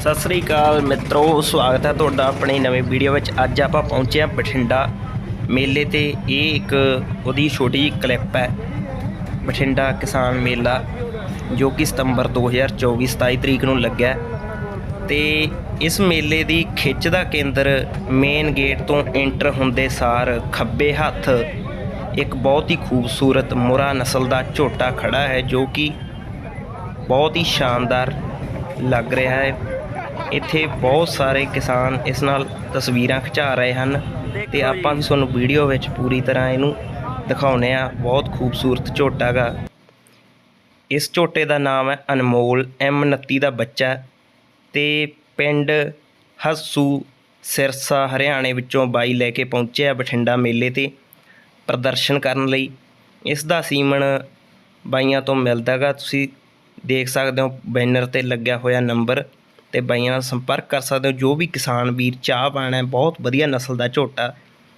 ਸਤਿ ਸ੍ਰੀ ਅਕਾਲ ਮਿੱਤਰੋ, ਸਵਾਗਤ ਹੈ ਤੁਹਾਡਾ ਆਪਣੀ ਨਵੀਂ ਵੀਡੀਓ ਵਿੱਚ। ਅੱਜ ਆਪਾਂ ਪਹੁੰਚੇ ਹਾਂ ਬਠਿੰਡਾ ਮੇਲੇ ਤੇ। ਇਹ ਇੱਕ ਉਹਦੀ ਛੋਟੀ ਜਿਹੀ ਕਲਿੱਪ ਹੈ, ਬਠਿੰਡਾ ਕਿਸਾਨ ਮੇਲਾ, ਜੋ ਕਿ ਸਤੰਬਰ 2024 27 ਤਰੀਕ ਨੂੰ ਲੱਗਿਆ। ਹੈ। ਤੇ ਇਸ ਮੇਲੇ ਦੀ ਖਿੱਚ ਦਾ ਕੇਂਦਰ ਮੇਨ ਗੇਟ ਤੋਂ ਐਂਟਰ ਹੁੰਦੇ ਸਾਰ ਖੱਬੇ ਹੱਥ ਇੱਕ ਬਹੁਤ ਹੀ ਖੂਬਸੂਰਤ ਮੁਰਾ ਨਸਲ ਦਾ ਝੋਟਾ ਖੜਾ ਹੈ, ਜੋ ਕਿ ਬਹੁਤ ਹੀ ਸ਼ਾਨਦਾਰ ਲੱਗ ਰਿਹਾ ਹੈ। ਇੱਥੇ ਬਹੁਤ ਸਾਰੇ ਕਿਸਾਨ ਇਸ ਨਾਲ ਤਸਵੀਰਾਂ ਖਿਚਾ ਰਹੇ ਹਨ ਤੇ ਆਪਾਂ ਵੀ ਤੁਹਾਨੂੰ ਵੀਡੀਓ ਵਿੱਚ ਪੂਰੀ ਤਰ੍ਹਾਂ ਇਹਨੂੰ ਦਿਖਾਉਨੇ ਆ ਬਹੁਤ ਖੂਬਸੂਰਤ ਝੋਟਾ ਗਾ। ਇਸ ਝੋਟੇ ਦਾ ਨਾਮ ਹੈ ਅਨਮੋਲ M29 ਦਾ ਬੱਚਾ ਹੈ ਤੇ ਪਿੰਡ ਹੱਸੂ, ਸਿਰਸਾ, ਹਰਿਆਣੇ ਵਿੱਚੋਂ ਬਾਈ ਲੈ ਕੇ ਪਹੁੰਚਿਆ ਬਠਿੰਡਾ ਮੇਲੇ ਤੇ ਪ੍ਰਦਰਸ਼ਨ ਕਰਨ ਲਈ। ਇਸ ਦਾ ਸੀਮਨ ਬਾਈਆਂ ਤੋਂ ਮਿਲਦਾਗਾ ਤੁਸੀਂ ਦੇਖ ਸਕਦੇ ਹੋ ਬੈਨਰ ਤੇ ਲੱਗਿਆ ਹੋਇਆ ਨੰਬਰ। ਤੇ ਬਾਈਆਂ ਨਾਲ ਸੰਪਰਕ ਕਰ ਸਕਦੇ ਹੋ। ਜੋ ਵੀ ਕਿਸਾਨ ਵੀਰ ਚਾਹ ਪਾਣਾ ਬਹੁਤ ਵਧੀਆ ਨਸਲ ਦਾ ਝੋਟਾ।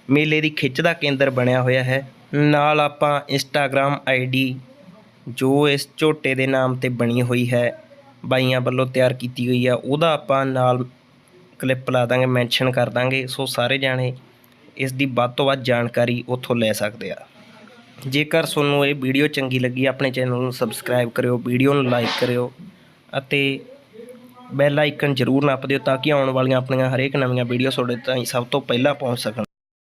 ਮੇਲੇ ਦੀ ਖਿੱਚ ਦਾ ਕੇਂਦਰ ਬਣਿਆ ਹੋਇਆ ਹੈ। ਨਾਲ ਆਪਾਂ ਇੰਸਟਾਗ੍ਰam ਆਈਡੀ ਜੋ ਇਸ ਝੋਟੇ ਦੇ ਨਾਮ ਤੇ ਬਣੀ ਹੋਈ ਹੈ, ਬਾਈਆਂ ਵੱਲੋਂ ਤਿਆਰ ਕੀਤੀ ਹੋਈ ਆ ਉਹਦਾ ਆਪਾਂ ਨਾਲ ਕਲਿੱਪ ਲਾ ਦਾਂਗੇ ਮੈਂਸ਼ਨ ਕਰ ਦਾਂਗੇ। ਸੋ ਸਾਰੇ ਜਾਣੇ ਇਸ ਦੀ ਵੱਧ ਤੋਂ ਵੱਧ ਜਾਣਕਾਰੀ ਉੱਥੋਂ ਲੈ ਸਕਦੇ ਆ। ਜੇਕਰ ਤੁਹਾਨੂੰ ਇਹ ਵੀਡੀਓ ਚੰਗੀ ਲੱਗੀ, ਆਪਣੇ ਚੈਨਲ ਨੂੰ ਸਬਸਕ੍ਰਾਈਬ ਕਰਿਓ, ਵੀਡੀਓ ਨੂੰ ਲਾਈਕ ਕਰਿਓ ਅਤੇ ਬੈਲ ਆਈਕਨ ਜ਼ਰੂਰ ਨੱਪ ਦਿਓ ਤਾਂ ਕਿ ਆਉਣ ਵਾਲੀਆਂ ਆਪਣੀਆਂ ਹਰੇਕ ਨਵੀਆਂ ਵੀਡੀਓ ਤੁਹਾਡੇ ਤਾਈਂ ਸਭ ਤੋਂ ਪਹਿਲਾਂ ਪਹੁੰਚ ਸਕਣ।